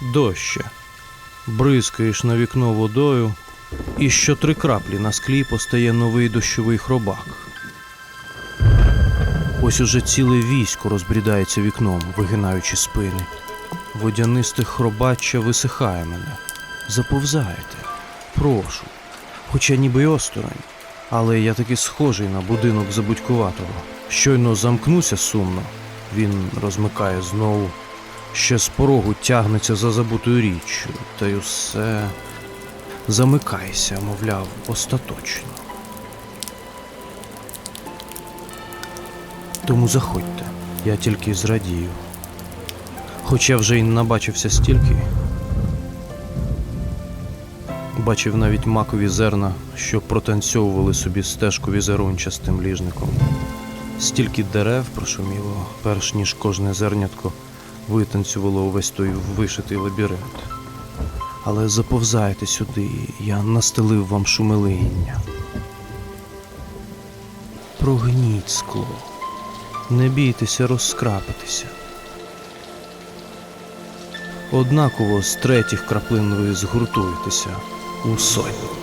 доща. Бризкаєш на вікно водою, і що три краплі на склі постає новий дощовий хробак. Ось уже ціле військо розбрідається вікном, вигинаючи спини. Водянисте хробаччя висихає мене. Заповзайте, прошу. Хоча ніби й осторонь, але я таки схожий на будинок забудькуватого. Щойно замкнуся сумно, він розмикає знову. Ще з порогу тягнеться за забутою річчю, та й усе замикайся, мовляв, остаточно. Тому заходьте, я тільки зрадію. Хоча вже й набачився стільки. Бачив навіть макові зерна, що протанцьовували собі стежку візерунчастим ліжником. Стільки дерев прошуміло, перш ніж кожне зернятко витанцювало увесь той вишитий лабіринт. Але заповзайте сюди, я настелив вам шумелиння. Прогніть скло, не бійтеся розскрапатися. Однаково з третіх краплин ви згуртуєтеся у сотні.